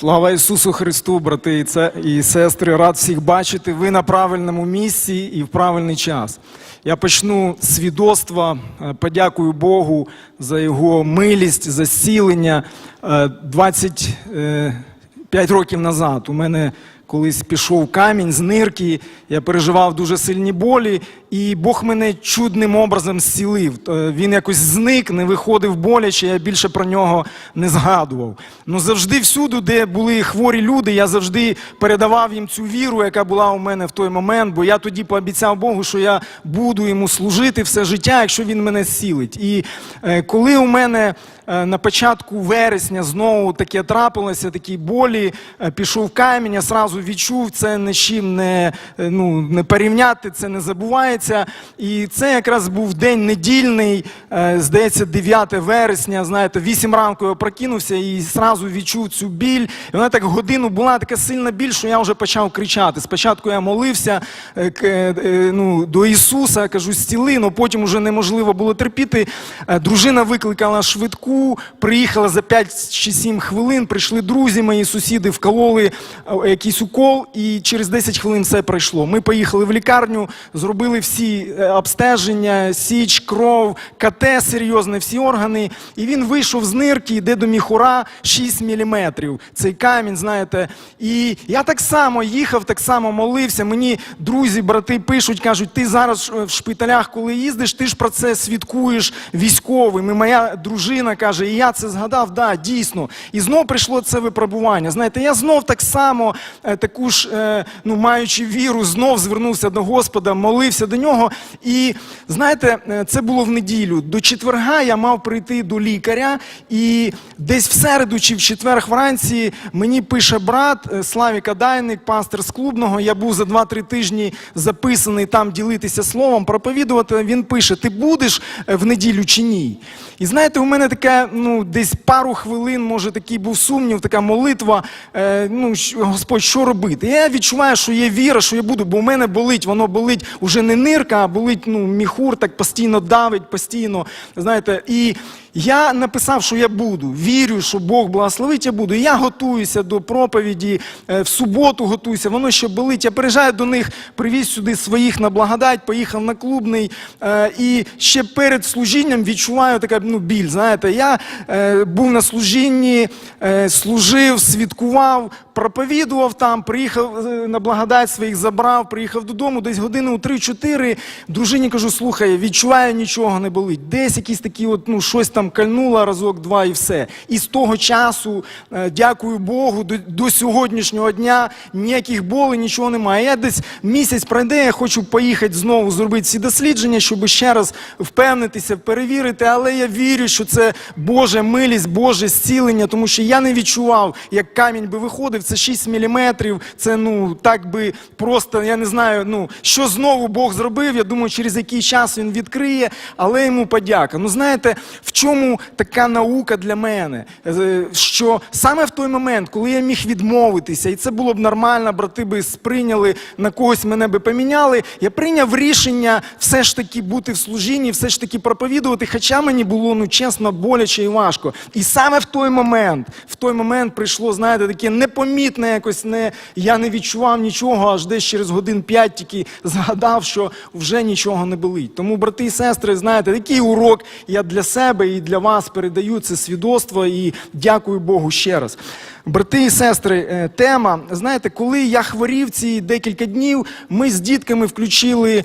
Слава Ісусу Христу, брати і сестри, рад всіх бачити. Ви на правильному місці і в правильний час. Я почну з свідоцтва. Е, Подякую Богу за його милість, за зцілення. Е, 25 років назад у мене колись пішов камінь з нирки, я переживав дуже сильні болі, і Бог мене чудним образом зцілив. Е, Він якось зник, не виходив боляче, я більше про нього не згадував. Ну завжди всюди, де були хворі люди, я завжди передавав їм цю віру, яка була у мене в той момент, бо я тоді пообіцяв Богу, що я буду йому служити все життя, якщо він мене зцілить. І е, коли у мене е, на початку вересня знову таке трапилося, такі болі, пішов камінь, я сразу відчув, це ні з чим не, ну, не порівняти, це не забувається. І це якраз був день недільний, е, здається, 9 вересня, знаєте, 8 ранку я прокинувся і сразу відчув цю біль. І вона так годину була така сильна біль, що я вже почав кричати. Спочатку я молився е, е, ну, до Ісуса, кажу, зціли, але потім вже неможливо було терпіти. Дружина викликала швидку, приїхала за 5 чи 7 хвилин, прийшли друзі, мої сусіди, вкололи якийсь укол, і через 10 хвилин все пройшло. Ми поїхали в лікарню, зробили всі е, обстеження, січ, кров, КТ серйозне, всі органи. І він вийшов з нирки, йде до міхура 6 міліметрів. Цей камінь, знаєте. І я так само їхав, так само молився. Мені друзі, брати пишуть, кажуть, ти зараз е, в шпиталях, коли їздиш, ти ж про це свідкуєш військовим. І моя дружина каже, і я це згадав, да, дійсно. І знов прийшло це випробування. Знаєте, я знов так само, е, таку ж, ну, маючи віру, знов звернувся до Господа, молився до. І знаєте, е, це було в неділю. До четверга я мав прийти до лікаря, і десь в середу чи в четвер вранці мені пише брат е, Славік Адайник, пастор з клубного. Я був за 2-3 тижні записаний там ділитися словом, проповідувати. Він пише: Ти будеш е, в неділю чи ні? І знаєте, у мене така, ну, десь пару хвилин, може, такий був сумнів, така молитва. Е, ну, Господь, що робити? Я відчуваю, що є віра, що я буду, бо у мене болить, воно болить уже не нирка, болить ну, міхур, так постійно давить, постійно. Знаєте, і я написав, що я буду. Вірю, що Бог благословить, я буду. Я готуюся до проповіді, е, в суботу готуюся, воно ще болить. Я приїжджаю до них, привіз сюди своїх на благодать, поїхав на клубний. е, І ще перед служінням відчуваю така ну, біль. Знаєте, я е, був на служінні, служив, свідкував, проповідував там, приїхав на благодать своїх забрав, приїхав додому, десь години у 3-4. Дружині кажу, слухай, відчуваю, нічого не болить. Десь якісь такі, от, ну, щось там кальнуло разок, два і все. І з того часу, е, дякую Богу, до, до сьогоднішнього дня ніяких болей, нічого немає. Я десь місяць пройде, я хочу поїхати знову зробити ці дослідження, щоб ще раз впевнитися, перевірити. Але я вірю, що це Божа милість, Боже зцілення, тому що я не відчував, як камінь би виходив. Це 6 міліметрів. Це ну так би просто, я не знаю, ну що знову Бог зробив. Я думаю, через який час він відкриє, але йому подяка. Ну знаєте, в чому така наука для мене? Е, Що саме в той момент, коли я міг відмовитися, і це було б нормально, брати би сприйняли на когось мене би поміняли. Я прийняв рішення все ж таки бути в служінні, все ж таки проповідувати, хоча мені було ну чесно боляче і важко. І саме в той момент, в той момент прийшло, знаєте, таке непомітне якось не я не відчував нічого, аж десь через годин п'ять тільки згадав, що вже нічого не болить. Тому, брати і сестри, знаєте, такий урок я для себе і для вас передаю це свідоцтво і дякую Богу ще раз. Брати і сестри, е, тема. Знаєте, коли я хворів ці декілька днів, ми з дітками включили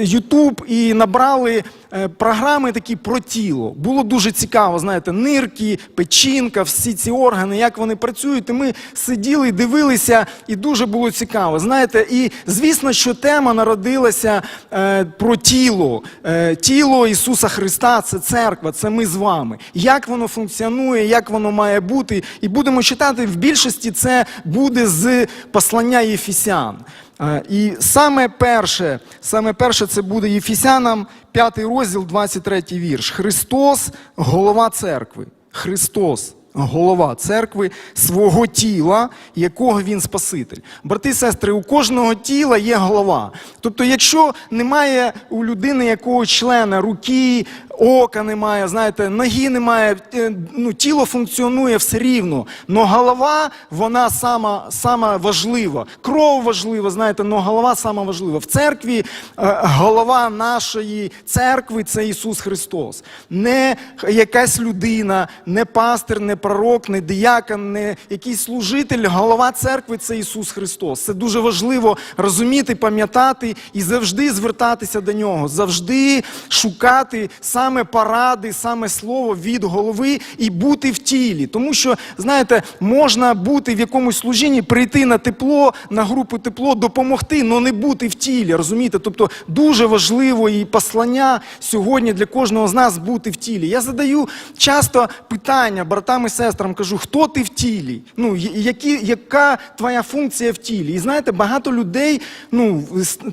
Ютуб і набрали е, програми такі про тіло. Було дуже цікаво, знаєте, нирки, печінка, всі ці органи, як вони працюють. І ми сиділи, дивилися, і дуже було цікаво. Знаєте, і звісно, що тема народилася е, про тіло. Е, тіло Ісуса Христа це церква, це ми з вами. Як воно функціонує, як воно має бути. І будемо читати в більшості це буде з послання Єфісян. Е, І саме перше, саме перше це буде Єфісянам, 5 розділ, 23 вірш. Христос голова церкви. Христос голова церкви, свого тіла, якого він Спаситель. Брати і сестри, у кожного тіла є голова. Тобто, якщо немає у людини якогось члена, руки, ока немає, знаєте, ноги немає, е, ну, тіло функціонує все рівно. Но голова, вона сама, сама важлива. Кров важлива, знаєте, но голова сама важлива. В церкві е, голова нашої церкви це Ісус Христос. Не якась людина, не пастир, не пророк, не диякон, не якийсь служитель. Голова церкви це Ісус Христос. Це дуже важливо розуміти, пам'ятати і завжди звертатися до нього, завжди шукати саме поради, саме слово від голови і бути в тілі. Тому що, знаєте, можна бути в якомусь служінні, прийти на тепло, на групу тепло, допомогти, але не бути в тілі. Розумієте? Тобто дуже важливо і послання сьогодні для кожного з нас бути в тілі. Я задаю часто питання братам і сестрам, кажу, хто ти в тілі? Ну, які, яка твоя функція в тілі? І знаєте, багато людей ну,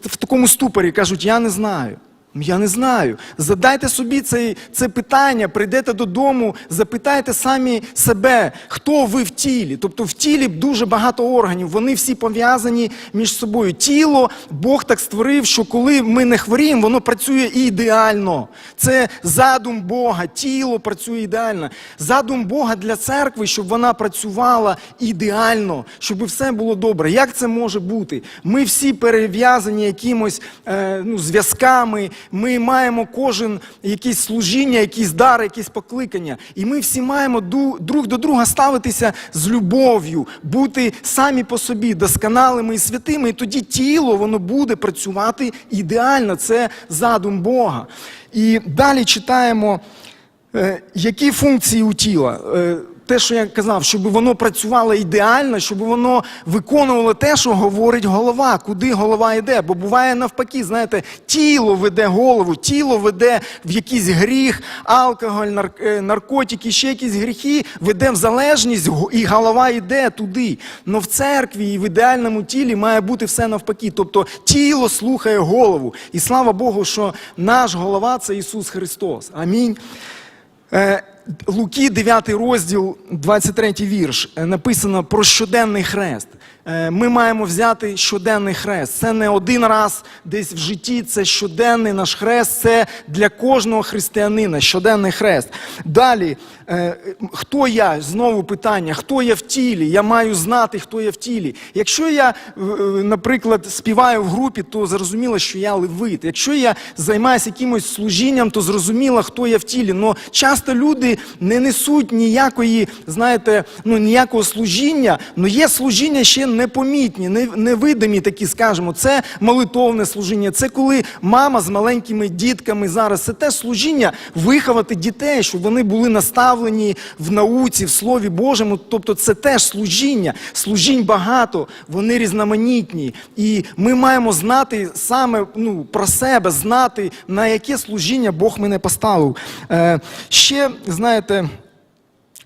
в- такому ступорі кажуть, я не знаю. Я не знаю. Задайте собі це, це питання, прийдете додому, запитайте самі себе, хто ви в тілі. Тобто в тілі дуже багато органів, вони всі пов'язані між собою. Тіло Бог так створив, що коли ми не хворіємо, воно працює ідеально. Це задум Бога, тіло працює ідеально. Задум Бога для церкви, щоб вона працювала ідеально, щоб все було добре. Як це може бути? Ми всі перев'язані якимось е, ну, зв'язками. Ми маємо кожен якесь служіння, якийсь дар, якесь покликання. І ми всі маємо друг до друга ставитися з любов'ю, бути самі по собі досконалими і святими. І тоді тіло воно буде працювати ідеально. Це задум Бога. І далі читаємо, е, які функції у тіла. Те, що я казав, щоб воно працювало ідеально, щоб воно виконувало те, що говорить голова, куди голова йде. Бо буває навпаки, знаєте, тіло веде голову, тіло веде в якийсь гріх, алкоголь, е, наркотики, ще якісь гріхи, веде в залежність, і голова йде туди. Но в церкві і в ідеальному тілі має бути все навпаки. Тобто тіло слухає голову. І слава Богу, що наш голова це Ісус Христос. Амінь. Е, Луки, 9 розділ, 23 вірш, е, написано про щоденний хрест. Е, Ми маємо взяти щоденний хрест. Це не один раз десь в житті, це щоденний наш хрест, це для кожного християнина, щоденний хрест. Далі, е, хто я? Знову питання, хто я в тілі? Я маю знати, хто я в тілі. Якщо я, е, наприклад, співаю в групі, то зрозуміло, що я левит. Якщо я займаюся якимось служінням, то зрозуміло, хто я в тілі. Но часто люди не несуть ніякої, знаєте, ну ніякого служіння, але є служіння ще непомітні, невидимі такі, скажімо. Це молитовне служіння, це коли мама з маленькими дітками зараз. Це теж служіння виховати дітей, щоб вони були наставлені в науці, в Слові Божому. Тобто це теж служіння. Служінь багато, вони різноманітні. І ми маємо знати саме ну, про себе, знати, на яке служіння Бог мене поставив. Е, ще, знаєте.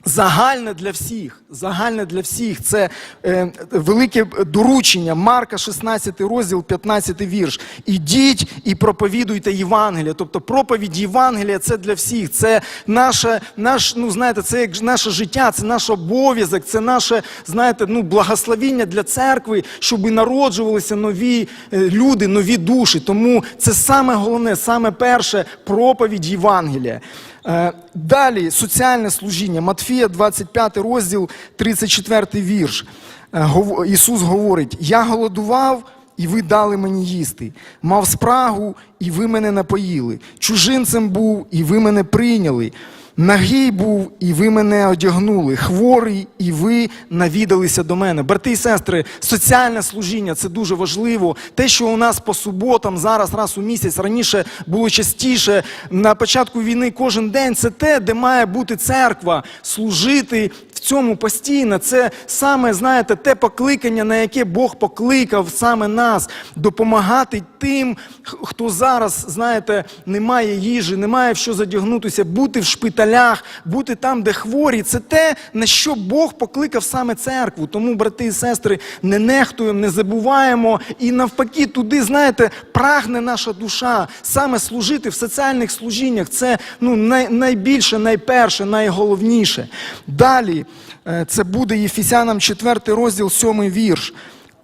Загальне для всіх, загальне для всіх це е, велике доручення. Марка 16 розділ, 15 вірш. Ідіть і проповідуйте Євангелія. Тобто проповідь Євангелія це для всіх. Це наше, наш, ну знаєте, це як наше життя, це наш обов'язок, це наше, знаєте, ну благословіння для церкви, щоб народжувалися нові е, люди, нові душі. Тому це саме головне, саме перше проповідь Євангелія. Е, Далі соціальне служіння. Матфія, 25 розділ, 34 вірш. Е, Ісус говорить: Я голодував, і ви дали мені їсти. Мав спрагу, і ви мене напоїли. Чужинцем був, і ви мене прийняли. Нагий був, і ви мене одягнули, хворий, і ви навідалися до мене. Брати і сестри, соціальне служіння це дуже важливо. Те, що у нас по суботам, зараз раз у місяць, раніше було частіше. На початку війни кожен день це те, де має бути церква, служити в цьому постійно. Це саме, знаєте, те покликання, на яке Бог покликав саме нас, допомагати тим, хто зараз, знаєте, не має їжі, не має в що задягнутися, бути в шпиталях, бути там, де хворі. Це те, на що Бог покликав саме церкву. Тому, брати і сестри, не нехтуємо, не забуваємо. І навпаки, туди, знаєте, прагне наша душа саме служити в соціальних служіннях. Це ну, най, найбільше, найперше, найголовніше. Далі, це буде Єфісянам 4 розділ, 7 вірш.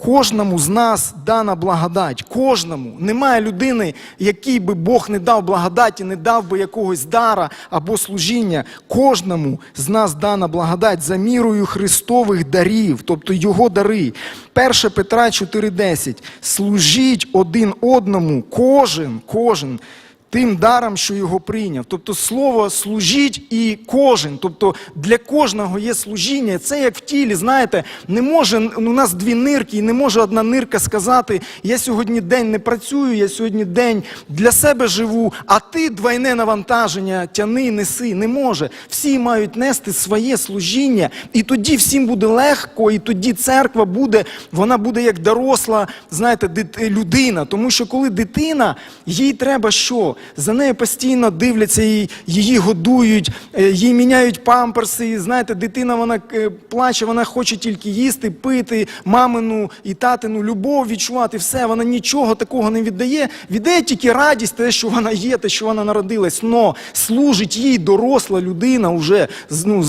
Кожному з нас дана благодать. Кожному. Немає людини, якій би Бог не дав благодаті, не дав би якогось дара або служіння. Кожному з нас дана благодать за мірою Христових дарів, тобто Його дари. 1 Петра 4,10. Служіть один одному, кожен, кожен тим даром, що його прийняв. Тобто слово служіть і кожен. Тобто для кожного є служіння. Це як в тілі, знаєте, не може у нас дві нирки, і не може одна нирка сказати: я сьогодні день не працюю, я сьогодні день для себе живу, а ти двойне навантаження тяни, неси. Не може. Всі мають нести своє служіння, і тоді всім буде легко, і тоді церква буде, вона буде як доросла, знаєте, людина. Тому що коли дитина, їй треба що? За нею постійно дивляться, її, її годують, е, їй міняють памперси. І, знаєте, дитина вона е, плаче, вона хоче тільки їсти, пити, мамину і татину любов відчувати. Все, вона нічого такого не віддає. Віддає тільки радість, те, що вона є, те, що вона народилась. Но служить їй доросла людина вже, ну,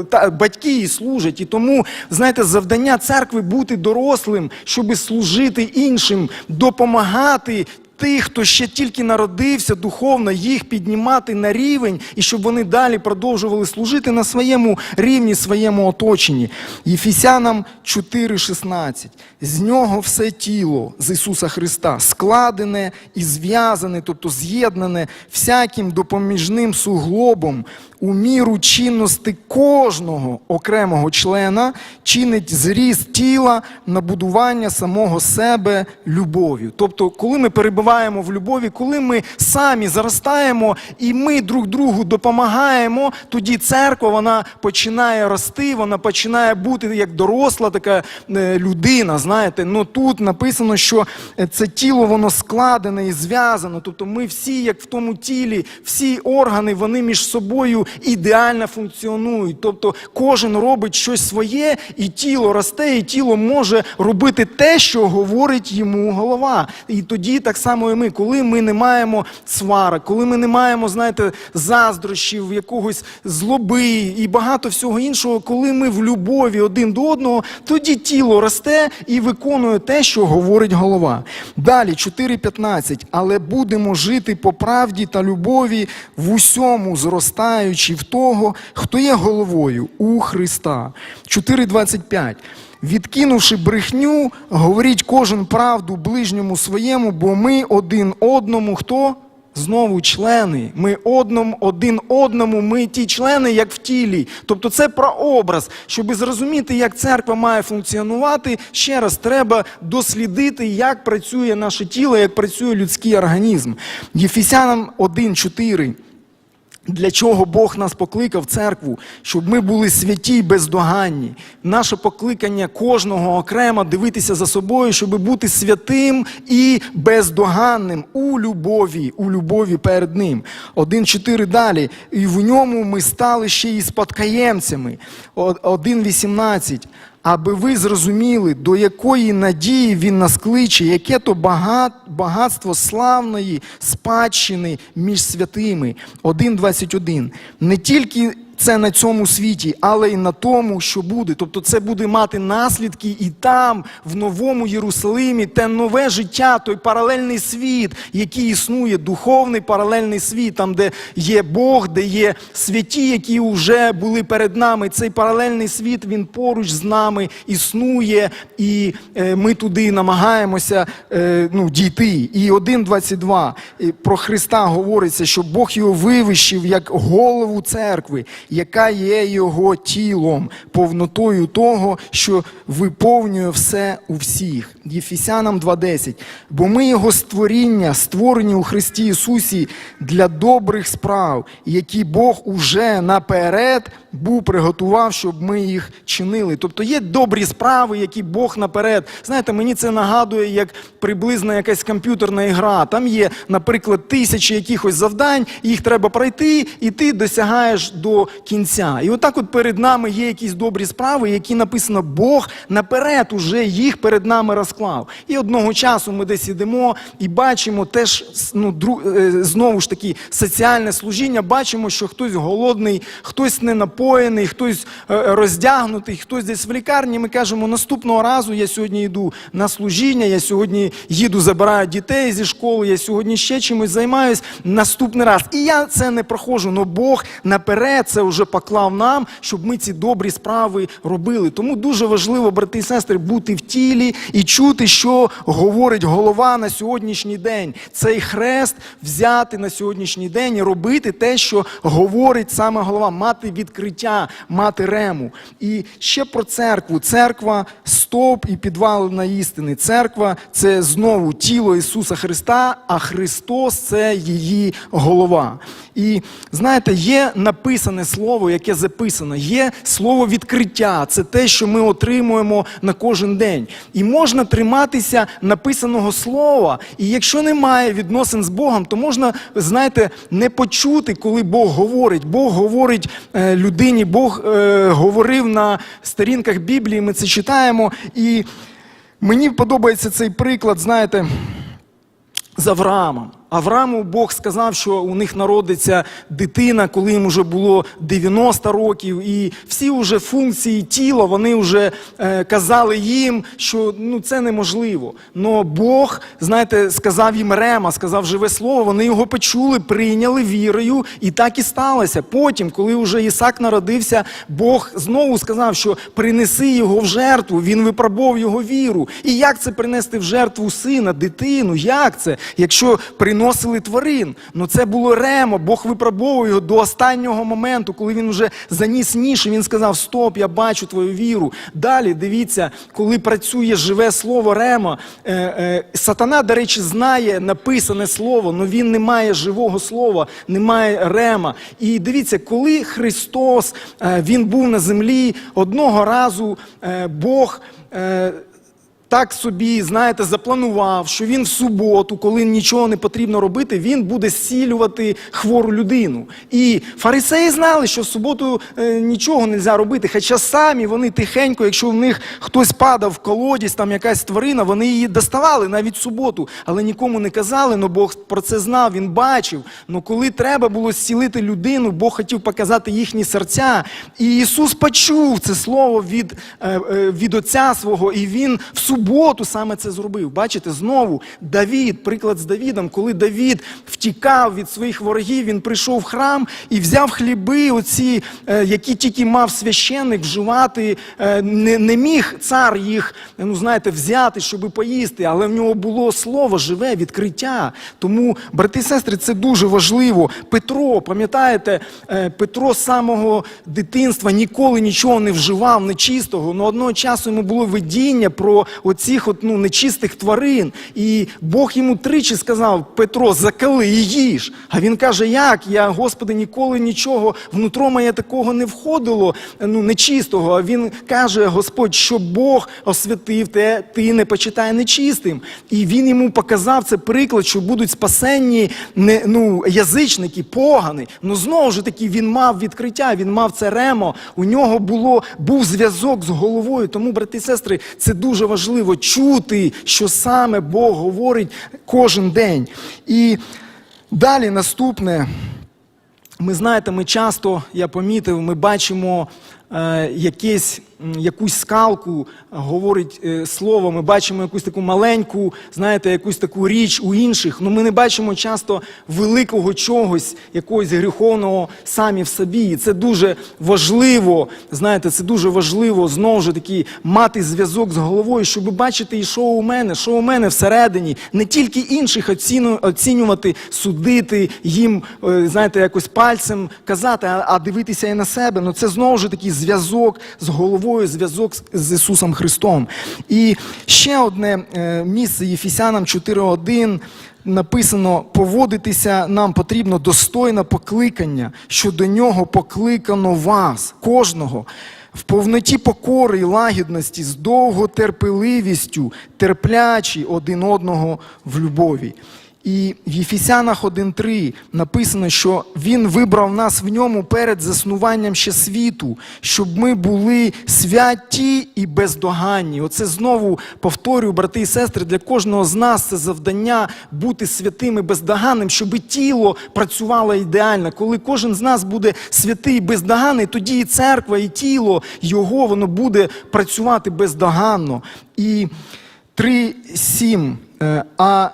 е, та, батьки їй служать. І тому, знаєте, завдання церкви бути дорослим, щоб служити іншим, допомагати тих, хто ще тільки народився духовно, їх піднімати на рівень, і щоб вони далі продовжували служити на своєму рівні, своєму оточенні. Єфісянам 4,16. З нього все тіло з Ісуса Христа складене і зв'язане, тобто з'єднане всяким допоміжним суглобом у міру чинності кожного окремого члена чинить зріст тіла на будування самого себе любов'ю. Тобто, коли ми перебуваємо в любові, коли ми самі зростаємо і ми друг другу допомагаємо, тоді церква вона починає рости, вона починає бути як доросла така е, людина. Знаєте, ну тут написано, що е, це тіло воно складене і зв'язано. Тобто, ми всі, як в тому тілі, всі органи, вони між собою ідеально функціонують. Тобто кожен робить щось своє, і тіло росте, і тіло може робити те, що говорить йому голова. І тоді так само і ми, коли ми не маємо сварок, коли ми не маємо, знаєте, заздрощів, якогось злоби і багато всього іншого, коли ми в любові один до одного, тоді тіло росте і виконує те, що говорить голова. Далі 4.15. Але будемо жити по правді та любові в усьому зростаючи в того, хто є головою у Христа. 4.25. Відкинувши брехню, говоріть кожен правду ближньому своєму, бо ми один одному хто? Знову члени. Ми одному, один одному, ми ті члени, як в тілі. Тобто це прообраз. Щоб зрозуміти, як церква має функціонувати, ще раз треба дослідити, як працює наше тіло, як працює людський організм. Єфесянам 1.4. Для чого Бог нас покликав церкву, щоб ми були святі й бездоганні. Наше покликання кожного окремо дивитися за собою, щоб бути святим і бездоганним у любові, у любові перед ним. 1.4 далі. І в ньому ми стали ще і спадкоємцями. О- 1.18. Аби ви зрозуміли, до якої надії він нас кличе, яке то багат, багатство славної спадщини між святими. 1.21. Не тільки це на цьому світі, але й на тому, що буде. Тобто це буде мати наслідки і там, в новому Єрусалимі, те нове життя, той паралельний світ, який існує, духовний паралельний світ, там, де є Бог, де є святі, які вже були перед нами. Цей паралельний світ, він поруч з нами існує, і е, ми туди намагаємося е, ну, дійти. І 1.22 е, про Христа говориться, що Бог його вивищив як голову церкви, яка є його тілом, повнотою того, що виповнює все у всіх. Єфісянам 2.10. Бо ми його створіння, створені у Христі Ісусі для добрих справ, які Бог уже наперед був приготував, щоб ми їх чинили. Тобто є добрі справи, які Бог наперед. Знаєте, мені це нагадує як приблизно якась комп'ютерна ігра. Там є, наприклад, тисячі якихось завдань, їх треба пройти, і ти досягаєш до кінця. І отак, от перед нами є якісь добрі справи, які написано, Бог наперед уже їх перед нами розклав. І одного часу ми десь ідемо і бачимо теж ну, дру, е, знову ж таки соціальне служіння. Бачимо, що хтось голодний, хтось не напоєний, хтось е, роздягнутий, хтось десь в лікарні. Ми кажемо, наступного разу я сьогодні йду на служіння, я сьогодні їду, забираю дітей зі школи, я сьогодні ще чимось займаюсь наступний раз. І я це не проходжу, але Бог наперед це вже поклав нам, щоб ми ці добрі справи робили. Тому дуже важливо, брати і сестри, бути в тілі і чути, що говорить голова на сьогоднішній день. Цей хрест взяти на сьогоднішній день і робити те, що говорить саме голова, мати відкриття, мати рему. І ще про церкву. Церква стоп і підвалина істини. Церква це знову тіло Ісуса Христа, а Христос це її голова. І знаєте, є написане слово, яке записано, є слово відкриття. Це те, що ми отримуємо на кожен день. І можна триматися написаного слова. І якщо немає відносин з Богом, то можна, знаєте, не почути, коли Бог говорить. Бог говорить е, людині, Бог е, говорив на сторінках Біблії. Ми це читаємо. І мені подобається цей приклад, знаєте, з Авраамом. Аврааму Бог сказав, що у них народиться дитина, коли їм вже було 90 років, і всі вже функції тіла вони вже е, казали їм, що ну це неможливо. Но Бог, знаєте, сказав їм рема, сказав живе слово. Вони його почули, прийняли вірою, і так і сталося. Потім, коли вже Ісак народився, Бог знову сказав, що принеси його в жертву. Він випробував його віру. І як це принести в жертву сина, дитину? Як це? Якщо приносили тварин, ну це було ремо. Бог випробовував його до останнього моменту, коли він вже заніс ніж, і він сказав: Стоп, я бачу твою віру. Далі дивіться, коли працює живе слово ремо, е, е, сатана, до речі, знає написане слово, але він не має живого слова, не має рема. І дивіться, коли Христос е, він був на землі, одного разу е, Бог. Е, так собі, знаєте, запланував, що він в суботу, коли нічого не потрібно робити, він буде зцілювати хвору людину. І фарисеї знали, що в суботу е, нічого не можна робити. Хоча самі вони тихенько, якщо в них хтось падав в колодязь, там якась тварина, вони її доставали навіть в суботу, але нікому не казали, але Бог про це знав, він бачив. Ну коли треба було зцілити людину, Бог хотів показати їхні серця. І Ісус почув це слово від, е, е, від Отця свого, і він в суботу саме це зробив. Бачите, знову Давід, приклад з Давідом, коли Давід втікав від своїх ворогів, він прийшов в храм і взяв хліби, оці, е, які тільки мав священник вживати, е, не, не міг цар їх, ну знаєте, взяти, щоб поїсти, але в нього було слово живе, відкриття. Тому, брати і сестри, це дуже важливо. Петро, пам'ятаєте, е, Петро з самого дитинства ніколи нічого не вживав нечистого, але одного часу йому було видіння про оцих от, ну, нечистих тварин. І Бог йому тричі сказав: Петро, закали і їж. А він каже, як? Я, Господи, ніколи нічого внутро моє такого не входило, ну, нечистого. А він каже, Господь, що Бог освятив те, ти не почитай нечистим. І він йому показав це приклад, що будуть спасенні не, ну, язичники, погани. Ну знову ж таки, він мав відкриття, він мав це ремо. У нього було, був зв'язок з головою. Тому, брати і сестри, це дуже важливо чути, що саме Бог говорить кожен день. І далі наступне. Ми знаєте, ми часто, я помітив, ми бачимо е, якесь, якусь скалку, говорить е, слово, ми бачимо якусь таку маленьку, знаєте, якусь таку річ у інших. Ну ми не бачимо часто великого чогось, якогось гріховного самі в собі. І це дуже важливо, знаєте, це дуже важливо знову ж таки мати зв'язок з головою, щоб бачити, і що у мене, що у мене всередині, не тільки інших оцінювати, судити, їм, е, знаєте, якось пальцем казати, а дивитися і на себе. Ну це знову ж таки зв'язок з головою, зв'язок з- Ісусом Христом. І ще одне е, місце Єфісянам 4.1 написано: поводитися нам потрібно достойне покликання, що до нього покликано вас, кожного. В повноті покори і лагідності, з довготерпеливістю, терплячі один одного в любові. І в Єфісянах 1.3 написано, що Він вибрав нас в ньому перед заснуванням ще світу, щоб ми були святі і бездоганні. Оце знову повторюю, брати і сестри, для кожного з нас це завдання бути святим і бездоганним, щоб тіло працювало ідеально. Коли кожен з нас буде святий і бездоганний, тоді і церква, і тіло його воно буде працювати бездоганно. І 3.7. Е, А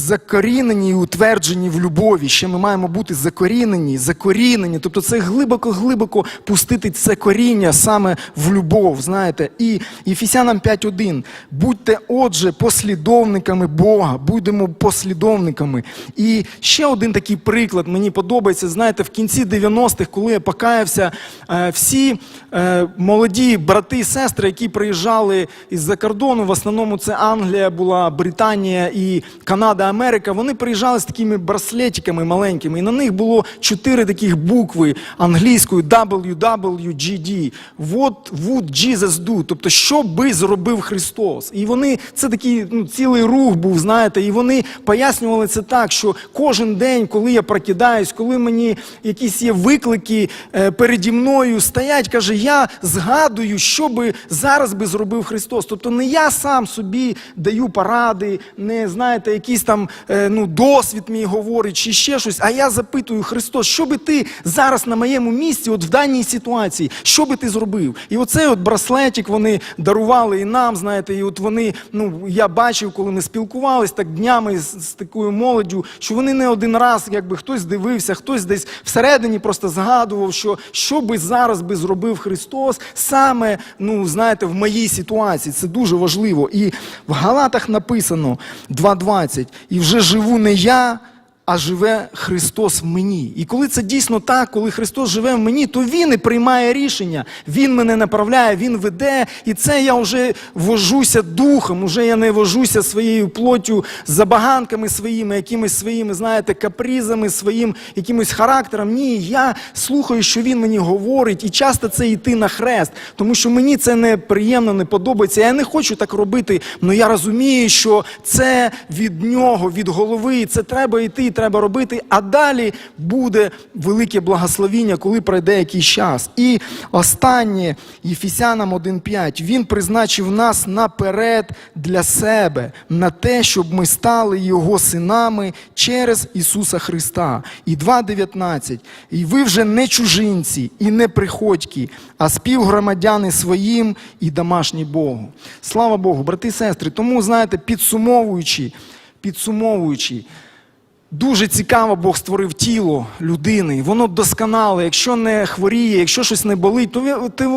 закорінені і утверджені в любові. Ще ми маємо бути закорінені, закорінені. Тобто це глибоко-глибоко пустити це коріння саме в любов. Знаєте, і Єфісянам 5.1. Будьте, отже, послідовниками Бога, будемо послідовниками. І ще один такий приклад мені подобається. Знаєте, в кінці 90-х, коли я покаявся, е, всі е, молоді брати і сестри, які приїжджали із-за кордону, в основному це Англія була, Британія і Канада, Америка, вони приїжджали з такими браслетиками маленькими, і на них було чотири таких букви англійською WWGD. What would Jesus do? Тобто, що би зробив Христос? І вони, це такий ну, цілий рух був, знаєте, і вони пояснювали це так, що кожен день, коли я прокидаюсь, коли мені якісь є виклики е, переді мною стоять, каже, я згадую, що би зараз би зробив Христос. Тобто не я сам собі даю поради, не знаєте, там е, ну, досвід мій говорить, чи ще щось. А я запитую Христос, що би ти зараз на моєму місці, от в даній ситуації, що би ти зробив? І оцей от браслетик вони дарували і нам, знаєте, і от вони, ну я бачив, коли ми спілкувались так днями з, з такою молоддю, що вони не один раз, якби хтось дивився, хтось десь всередині просто згадував, що що би зараз би зробив Христос саме, ну знаєте, в моїй ситуації. Це дуже важливо. І в Галатах написано 2.20, і вже живу не я. А живе Христос в мені. І коли це дійсно так, коли Христос живе в мені, то Він і приймає рішення, Він мене направляє, Він веде. І це я вже вожуся духом, уже я не вожуся своєю плоттю, забаганками своїми, якимись своїми, знаєте, капризами, своїм якимось характером. Ні, я слухаю, що він мені говорить, і часто це йти на хрест, тому що мені це неприємно, не подобається. Я не хочу так робити, але я розумію, що це від нього, від голови, це треба йти, треба робити. А далі буде велике благословіння, коли пройде якийсь час. І останнє Єфісянам 1.5. Він призначив нас наперед для себе, на те, щоб ми стали Його синами через Ісуса Христа. І 2.19. І ви вже не чужинці і не приходькі, а співгромадяни своїм і домашні Богу. Слава Богу, брати і сестри. Тому, знаєте, підсумовуючи, підсумовуючи. Дуже цікаво, Бог створив тіло людини. Воно досконале. Якщо не хворіє, якщо щось не болить, то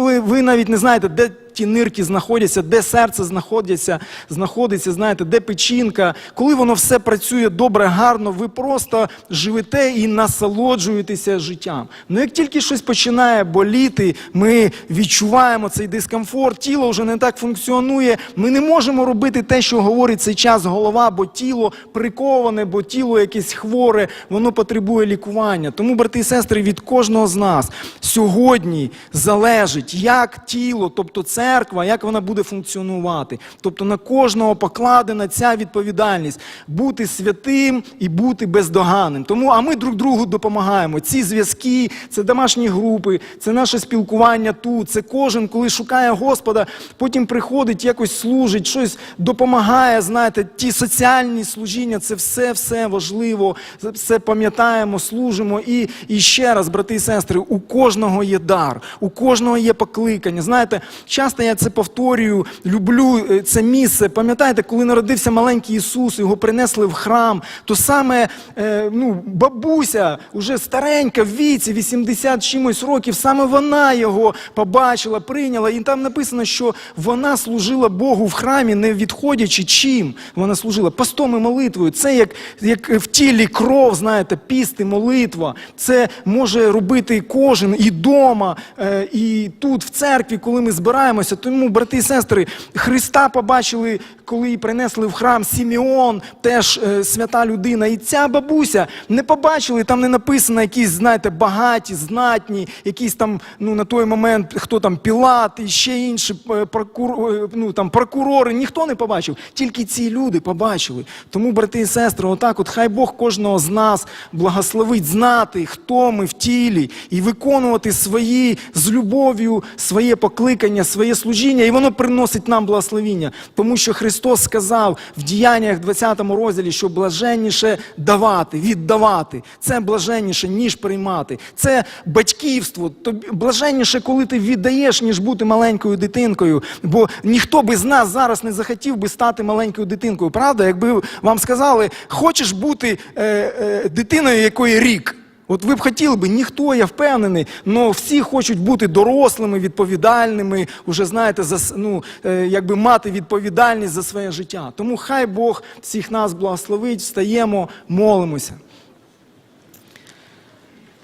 ви, ви навіть не знаєте, де ті нирки знаходяться, де серце знаходиться, знаходиться, знаєте, де печінка. Коли воно все працює добре, гарно, ви просто живете і насолоджуєтеся життям. Ну як тільки щось починає боліти, ми відчуваємо цей дискомфорт, тіло вже не так функціонує. Ми не можемо робити те, що говорить цей час голова, бо тіло приковане, бо тіло якесь хворе, воно потребує лікування. Тому, брати і сестри, від кожного з нас сьогодні залежить, як тіло, тобто церква, як вона буде функціонувати. Тобто на кожного покладена ця відповідальність бути святим і бути бездоганним. Тому, а ми друг другу допомагаємо. Ці зв'язки, це домашні групи, це наше спілкування тут. Це кожен, коли шукає Господа, потім приходить, якось служить, щось допомагає. Знаєте, ті соціальні служіння, це все, все важливо. Все пам'ятаємо, служимо. І, і ще раз, брати і сестри, у кожного є дар, у кожного є покликання. Знаєте, часто я це повторюю, люблю е, це місце. Пам'ятаєте, коли народився маленький Ісус, його принесли в храм, то саме е, ну, бабуся, уже старенька в віці, 80 чимось років, саме вона його побачила, прийняла. І там написано, що вона служила Богу в храмі, не відходячи чим. Вона служила постом і молитвою. Це як, як в тілі кров, знаєте, піст і молитва. Це може робити кожен і дома, е, і тут, в церкві, коли ми збираємось. Покаємося. Тому, брати і сестри, Христа побачили, коли принесли в храм Сімеон, теж е, свята людина. І ця бабуся не побачили, там не написано якісь, знаєте, багаті, знатні, якісь там, ну на той момент, хто там Пілат і ще інші е, прокур, е, ну, там, прокурори. Ніхто не побачив, тільки ці люди побачили. Тому, брати і сестри, отак, от хай Бог кожного з нас благословить знати, хто ми в тілі, і виконувати свої з любов'ю, своє покликання, своє служіння, і воно приносить нам благословіння. Тому що Христос сказав в діяннях 20 розділі, що блаженніше давати, віддавати. Це блаженніше, ніж приймати. Це батьківство. Тобі блаженніше, коли ти віддаєш, ніж бути маленькою дитинкою. Бо ніхто би з нас зараз не захотів би стати маленькою дитинкою. Правда, якби вам сказали, хочеш бути е, е, дитиною, якої рік. От ви б хотіли би, ніхто, я впевнений, але всі хочуть бути дорослими, відповідальними, уже знаєте, за, ну, е, якби мати відповідальність за своє життя. Тому хай Бог всіх нас благословить, встаємо, молимося.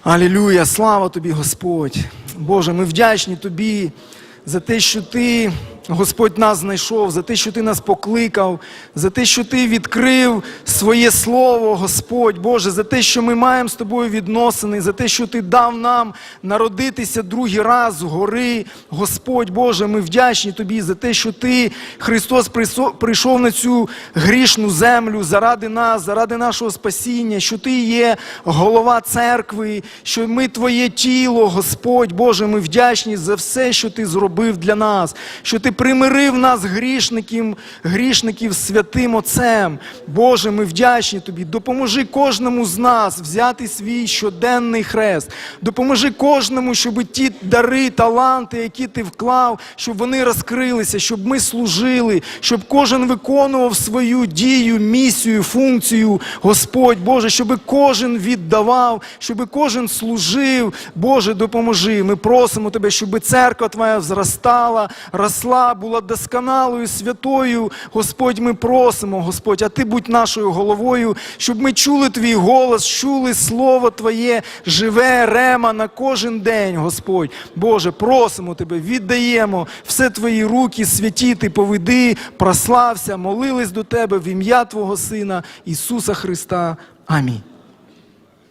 Алілюя, слава тобі, Господь. Боже, ми вдячні тобі за те, що ти, Господь, нас знайшов, за те, що ти нас покликав, за те, що ти відкрив своє слово, Господь, Боже, за те, що ми маємо з тобою відносини, за те, що ти дав нам народитися другий раз згори. Господь Боже, ми вдячні тобі за те, що ти, Христос, прийшов на цю грішну землю заради нас, заради нашого спасіння, що ти є голова церкви, що ми твоє тіло, Господь Боже, ми вдячні за все, що ти зробив для нас, що ти примирив нас грішників, грішників святим Отцем. Боже, ми вдячні тобі. Допоможи кожному з нас взяти свій щоденний хрест. Допоможи кожному, щоб ті дари, таланти, які ти вклав, щоб вони розкрилися, щоб ми служили, щоб кожен виконував свою дію, місію, функцію, Господь Боже, щоб кожен віддавав, щоб кожен служив. Боже, допоможи. Ми просимо Тебе, щоб церква Твоя зростала, росла, була досконалою, святою. Господь, ми просимо, Господь, а Ти будь нашою головою, щоб ми чули Твій голос, чули Слово Твоє, живе рема на кожен день, Господь. Боже, просимо Тебе, віддаємо все Твої руки, святі Ти поведи, прослався, молились до Тебе в ім'я Твого Сина Ісуса Христа. Амінь.